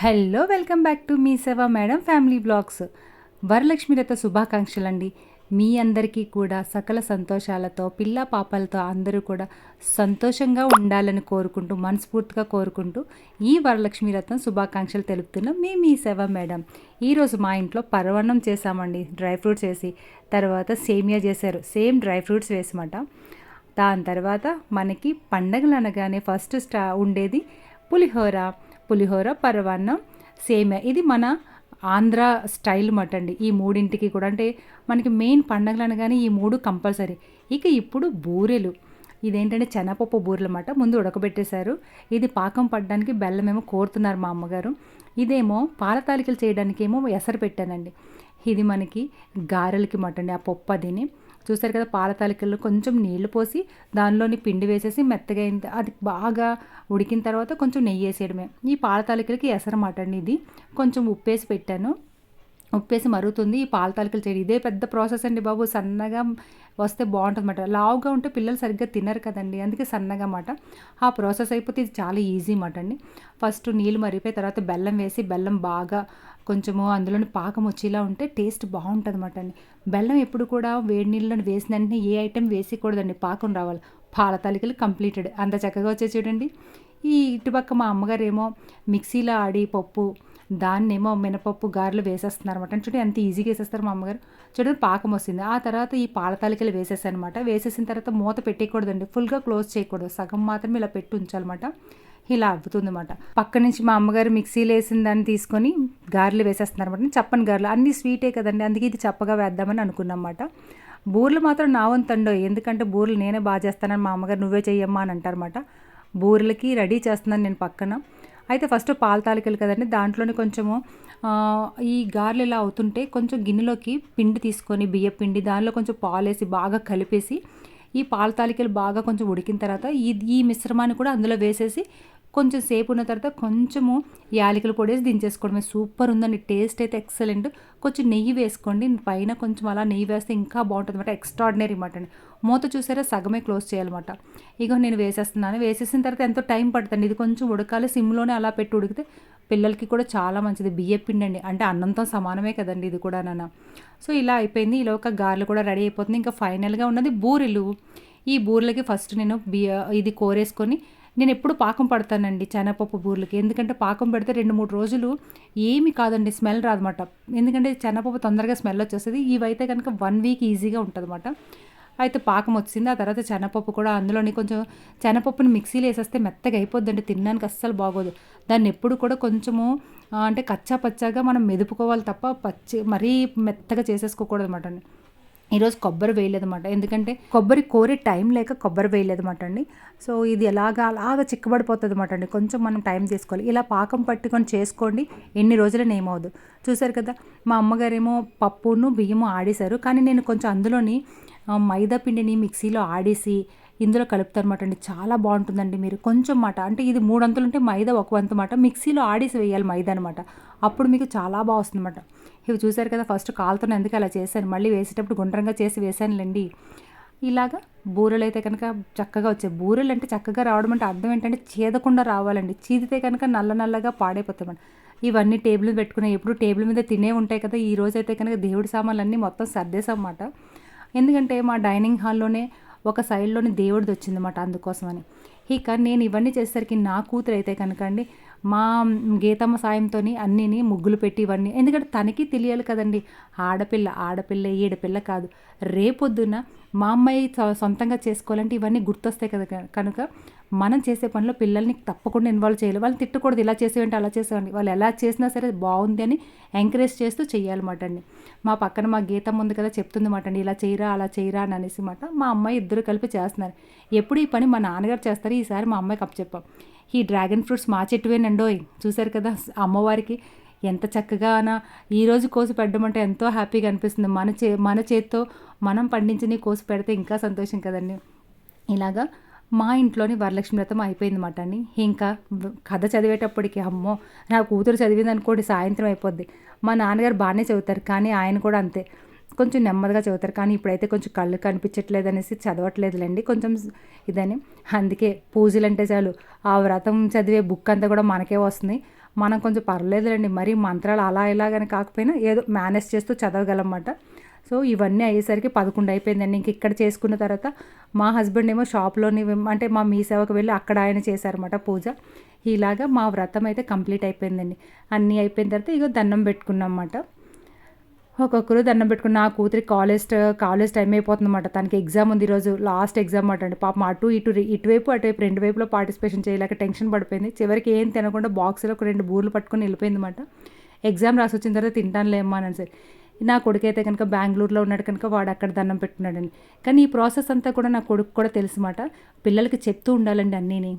Hello welcome back to Mee Seva madam family blogs. Varalakshmi రథ శుభాకాంక్షలు అండి మీ అందరికీ కూడా సకల సంతోషాలతో పిల్ల పాపలతో అందరూ కూడా సంతోషంగా ఉండాలని కోరుకుంటూ మనస్ఫూర్తిగా కోరుకుంటూ ఈ వరలక్ష్మి రథం శుభాకాంక్షలు తెలుపుతున్నాం మీ మీ సేవ మేడం. ఈరోజు మా ఇంట్లో పరవన్నం చేశామండి. డ్రై ఫ్రూట్స్ వేసి తర్వాత సేమియా చేశారు. సేమ్ డ్రై ఫ్రూట్స్ వేసమాట. దాని తర్వాత మనకి పండగలు అనగానే ఫస్ట్ స్టా ఉండేది పులిహోర పులిహోర పరవాన్నం సేమియా. ఇది మన ఆంధ్ర స్టైల్ మటండి ఈ మూడింటికి కూడా అంటే మనకి మెయిన్ పండగలు అనగానే ఈ మూడు కంపల్సరీ. ఇక ఇప్పుడు బూరెలు. ఇదేంటంటే శనగపప్పు బూరెలు అన్నమాట ముందు ఉడకబెట్టేశారు. ఇది పాకం పడడానికి బెల్లం ఏమో కోరుతున్నారు మా అమ్మగారు. ఇదేమో పాల తాలికలు చేయడానికి ఏమో ఎసరు పెట్టానండి. ఇది మనకి గారెలకి మటండి ఆ పప్పు అదిని. చూసారు కదా పాల తాలికల్లో కొంచెం నీళ్ళు పోసి దానిలోని పిండి వేసేసి మెత్తగా అయింది అది బాగా ఉడికిన తర్వాత కొంచెం నెయ్యి వేసేయడమే. ఈ పాల తాలికలకి ఎసరమాట అండి ఇది. కొంచెం ఉప్పేసి పెట్టాను. ఉప్పేసి మరుగుతుంది ఈ పాల తాలికలు చేయడం. ఇదే పెద్ద ప్రాసెస్ అండి బాబు. సన్నగా వస్తే బాగుంటుంది అన్నమాట లావుగా ఉంటే పిల్లలు సరిగ్గా తినరు కదండి. అందుకే సన్నగా అన్నమాట ఆ ప్రాసెస్ అయిపోతే ఇది చాలా ఈజీ అన్నమాట అండి. ఫస్ట్ నీళ్ళు మరిగిపోయి తర్వాత బెల్లం వేసి బెల్లం బాగా కొంచెము అందులోని పాకం వచ్చేలా ఉంటే టేస్ట్ బాగుంటుంది అన్నమాట అండి. బెల్లం ఎప్పుడు కూడా వేడి నీళ్ళలో వేసిన వెంటనే ఏ ఐటెం వేసేయకూడదండి పాకం రావాలి. పాల తాలికలు కంప్లీటెడ్. అంత చక్కగా వచ్చే చూడండి. ఈ ఇటుపక్క మా అమ్మగారు ఏమో మిక్సీలో ఆడి పప్పు దాన్నేమో మినపప్పు గారెలు వేసేస్తున్నారు అనమాట చూడండి ఎంత ఈజీగా వేసేస్తారు మా అమ్మగారు. చూడండి పాకం వస్తుంది. ఆ తర్వాత ఈ పాల తాలికలు వేసేసాను అనమాట వేసేసిన తర్వాత మూత పెట్టేయకూడదండి. ఫుల్గా క్లోజ్ చేయకూడదు. సగం మాత్రమే ఇలా పెట్టి ఉంచాలన్నమాట. ఇలా అవ్వుతుంది అనమాట పక్క నుంచి మా అమ్మగారు మిక్సీలో వేసిన దాన్ని తీసుకొని గారెలు వేసేస్తున్నారు అనమాట చప్పని గారెలు. అన్ని స్వీటే కదండి. అందుకే ఇది చప్పగా వేద్దామని అనుకున్నాం అన్నమాట బూరెలు మాత్రం నా వంతండో ఎందుకంటే బూరెలు నేనే బాగా చేస్తానని మా అమ్మగారు నువ్వే చెయ్యమ్మా అని అంటారన్నమాట. బూరెలకి రెడీ చేస్తున్నాను నేను పక్కన. అయితే ఫస్ట్ పాల తాలికలు కదండి. దాంట్లోనే కొంచెము ఈ గారెలు ఇలా అవుతుంటే కొంచెం గిన్నెలోకి పిండి తీసుకొని బియ్య పిండి దానిలో కొంచెం పాలు వేసి బాగా కలిపేసి ఈ పాల తాలికలు బాగా కొంచెం ఉడికిన తర్వాత ఈ ఈ మిశ్రమాన్ని కూడా అందులో వేసేసి కొంచెం సేపు ఉన్న తర్వాత కొంచెము యాలకుల పొడి వేసి దించేసుకోవడమే. సూపర్ ఉందండి. టేస్ట్ అయితే ఎక్సలెంట్. కొంచెం నెయ్యి వేసుకోండి. పైన కొంచెం అలా నెయ్యి వేస్తే ఇంకా బాగుంటుంది అనమాట ఎక్స్ట్రాడినరీ మాట అండి. మూత చూసారా? సగమే క్లోజ్ చేయాలన్నమాట. ఇక నేను వేసేస్తున్నాను. వేసేసిన తర్వాత ఎంతో టైం పడుతుంది ఇది కొంచెం ఉడకాలి. సిమ్లోనే అలా పెట్టి ఉడికితే పిల్లలకి కూడా చాలా మంచిది. బియ్య పిండి అండి. అంటే అన్నంతో సమానమే కదండి ఇది కూడా నాన్న. సో ఇలా అయిపోయింది. ఇలా ఒక గారెలు కూడా రెడీ అయిపోతుంది ఇంకా ఫైనల్గా ఉన్నది బూరెలు. ఈ బూరెలకి ఫస్ట్ నేను బియ్య ఇది కోరేసుకొని నేను ఎప్పుడు పాకం పడతానండి శనగపప్పు బూర్లకి. ఎందుకంటే పాకం పెడితే రెండు మూడు రోజులు ఏమి కాదండి స్మెల్ రాదన్నమాట. ఎందుకంటే శనగపప్పు తొందరగా స్మెల్ వచ్చేస్తుంది. ఇవైతే కనుక వన్ వీక్ ఈజీగా ఉంటుంది అయితే పాకం వచ్చింది. ఆ తర్వాత శనగపప్పు కూడా అందులోని కొంచెం శనగపప్పుని మిక్సీలో వేసేస్తే మెత్తగా అయిపోద్దండి. తినడానికి అస్సలు బాగోదు. దాన్ని ఎప్పుడు కూడా కొంచెము అంటే కచ్చా పచ్చాగా మనం మెదుపుకోవాలి తప్ప పచ్చి మరీ మెత్తగా చేసేసుకోకూడదు అనమాట ఈరోజు కొబ్బరి వేయలేదన్నమాట. ఎందుకంటే కొబ్బరి కోరే టైం లేక కొబ్బరి వేయలేదన్నమాట అండి. సో ఇది ఎలాగా అలాగా చిక్కబడిపోతుంది అనమాట అండి. కొంచెం మనం టైం తీసుకోవాలి. ఇలా పాకం పట్టుకొని చేసుకోండి. ఎన్ని రోజులని ఏమవుదు చూసారు కదా మా అమ్మగారేమో పప్పును బియ్యము ఆడేశారు. కానీ నేను కొంచెం అందులోని మైదా పిండిని మిక్సీలో ఆడేసి ఇందులో కలుపుతారన్నమాట అండి. చాలా బాగుంటుందండి మీరు. కొంచెం మాట అంటే ఇది మూడు అంతులు ఉంటే మైదా ఒక వంతు మాట. మిక్సీలో ఆడేసి వేయాలి మైదా అనమాట అప్పుడు మీకు చాలా బాగా వస్తుందన్నమాట ఇవి చూసారు కదా ఫస్ట్ కాలుతో ఎందుకు అలా చేశాను మళ్ళీ వేసేటప్పుడు గుండ్రంగా చేసి వేసానులేండి ఇలాగా బూరెలు అయితే కనుక చక్కగా వచ్చాయి. బూరెలు అంటే చక్కగా రావడం అంటే అర్థం ఏంటంటే చేదకుండా రావాలండి. చీదితే కనుక నల్ల నల్లగా పాడైపోతాయి ఇవన్నీ టేబుల్ మీద పెట్టుకునే ఎప్పుడు టేబుల్ మీద తినే ఉంటాయి కదా. ఈ రోజు అయితే కనుక దేవుడి సామాన్లన్నీ మొత్తం సర్దేశామన్నమాట ఎందుకంటే మా డైనింగ్ హాల్లోనే ఒక సైడ్లోని దేవుడిది వచ్చిందన్నమాట అందుకోసమని. ఇక నేను ఇవన్నీ చేసేసరికి నా కూతురు అయితే కనుక అండి మా గీతమ్మ సాయంతో అన్నీని ముగ్గులు పెట్టి ఇవన్నీ ఎందుకంటే తనకి తెలియాలి కదండి ఆడపిల్ల ఆడపిల్ల ఈడపిల్ల కాదు. రేపొద్దున మా అమ్మాయి సొ- సొంతంగా చేసుకోవాలంటే ఇవన్నీ గుర్తొస్తాయి కదా కనుక మనం చేసే పనిలో పిల్లల్ని తప్పకుండా ఇన్వాల్వ్ చేయాలి. వాళ్ళు తిట్టకూడదు ఇలా చేసేవంటే అలా చేసేవండి. వాళ్ళు ఎలా చేసినా సరే బాగుంది అని ఎంకరేజ్ చేస్తూ చేయాలన్నమాట అండి. మా పక్కన మా గీతం ఉంది కదా చెప్తుంది మాట అండి ఇలా చేయరా అలా చేయరా అని అనేసి మాట. మా అమ్మాయి ఇద్దరు కలిపి చేస్తున్నారు. ఎప్పుడు ఈ పని మా నాన్నగారు చేస్తారు ఈసారి మా అమ్మాయికి అప్పచెప్పాం. ఈ డ్రాగన్ ఫ్రూట్స్ మా చెట్టువేనండోయ్ చూశారు కదా అమ్మవారికి ఎంత చక్కగా ఈరోజు కోసి పెట్టమంటే ఎంతో హ్యాపీగా అనిపిస్తుంది. మన చే మన చేత్తో మనం పండించిన కోసి పెడితే ఇంకా సంతోషం కదండి. ఇలాగా మా ఇంట్లోని వరలక్ష్మి వ్రతం అయిపోయింది మాట అండి. ఇంకా కథ చదివేటప్పటికి అమ్మో నా కూతురు చదివింది అనుకోండి సాయంత్రం అయిపోద్ది. మా నాన్నగారు బాగానే చదువుతారు కానీ ఆయన కూడా అంతే. కొంచెం నెమ్మదిగా చదువుతారు కానీ ఇప్పుడైతే కొంచెం కళ్ళు కనిపించట్లేదు అనేసి చదవట్లేదులేండి. కొంచెం ఇదని. అందుకే పూజలు అంటే చాలు ఆ వ్రతం చదివే బుక్ అంతా కూడా మనకే వస్తుంది. మనం కొంచెం పర్లేదులేండి మరీ మంత్రాలు అలా ఇలాగని కాకపోయినా ఏదో మేనేజ్ చేస్తూ చదవగలమాట సో ఇవన్నీ అయ్యేసరికి పదకొండు అయిపోయిందండి. ఇంక ఇక్కడ చేసుకున్న తర్వాత మా హస్బెండ్ ఏమో షాప్లోని అంటే మా మీ సేవకు వెళ్ళి అక్కడ ఆయన చేశారన్నమాట పూజ. ఇలాగా మా వ్రతం అయితే కంప్లీట్ అయిపోయిందండి. అన్నీ అయిపోయిన తర్వాత ఇగో దండం పెట్టుకున్నమాట ఒక్కొక్కరు దండం పెట్టుకున్న నా కూతురి కాలేజ్ కాలేజ్ టైం అయిపోతుందన్నమాట. తనకి ఎగ్జామ్ ఉంది ఈరోజు లాస్ట్ ఎగ్జామ్ మాట పాపం అటు ఇటు ఇటువైపు అటువైపు రెండు వైపులో పార్టిసిపేషన్ చేయలేక టెన్షన్ పడిపోయింది. చివరికి ఏం తినకుండా బాక్స్లో ఒక రెండు బూర్లు పట్టుకొని వెళ్ళిపోయింది అనమాట ఎగ్జామ్ రాసి వచ్చిన తర్వాత తింటానులేమ్మా అని సరే నా కొడుకు అయితే కనుక బెంగళూరులో ఉన్నాడు కనుక వాడు అక్కడ దండం పెట్టున్నాడని కానీ ఈ ప్రాసెస్ అంతా కూడా నా కొడుకు కూడా తెలుసు మాట. పిల్లలకి చెప్తూ ఉండాలండి అన్నీని.